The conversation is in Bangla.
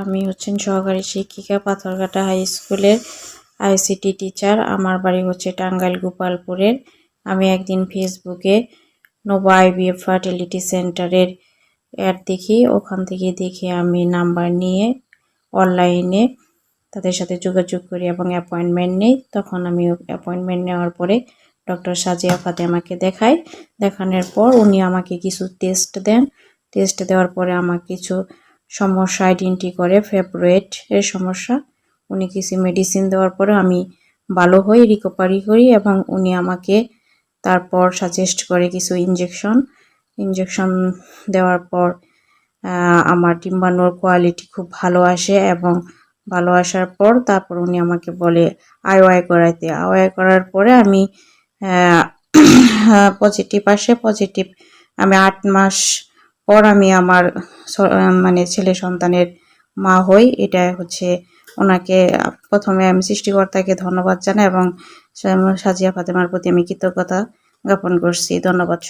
আমি হচ্ছেন সহকারী শিক্ষিকা পাথরঘাটা হাই স্কুলের আইসিটি টিচার। আমার বাড়ি হচ্ছে টাঙ্গাইল গোপালপুরের আমি একদিন ফেসবুকে নোভা আইবিএফ ফার্টিলিটি সেন্টারের অ্যাড দেখি। ওখান থেকে দেখে আমি নাম্বার নিয়ে, অনলাইনে তাদের সাথে যোগাযোগ করি এবং অ্যাপয়েন্টমেন্ট নিই। তখন আমি অ্যাপয়েন্টমেন্ট নেওয়ার পরে ডক্টর সাজিয়া ফাতে আমাকে দেখায়। দেখানোর পর উনি আমাকে কিছু টেস্ট দেন। টেস্ট দেওয়ার পরে আমার কিছু সমস্যা আইডেন্টি করে ফেব্রুয়েট এর সমস্যা। উনি কিছু মেডিসিন দেওয়ার পরে আমি ভালো হই রিকভারি করি এবং উনি আমাকে তারপর সাজেস্ট করে কিছু ইনজেকশন ইনজেকশন দেওয়ার পর আমার ডিম্বাণুর কোয়ালিটি খুব ভালো আসে এবং ভালো আসার পর তারপর উনি আমাকে বলে আইওয়াই করাইতে। আইওয়াই করার পরে আমি পজিটিভ আসে পজিটিভ আমি আট মাস পর আমি আমার মানে ছেলে সন্তানের মা হই। এটা হচ্ছে ওনাকে, প্রথমে আমি সৃষ্টিকর্তাকে ধন্যবাদ জানাই এবং সাজিয়া ফাতেমার প্রতি আমি কৃতজ্ঞতা জ্ঞাপন করছি। ধন্যবাদ।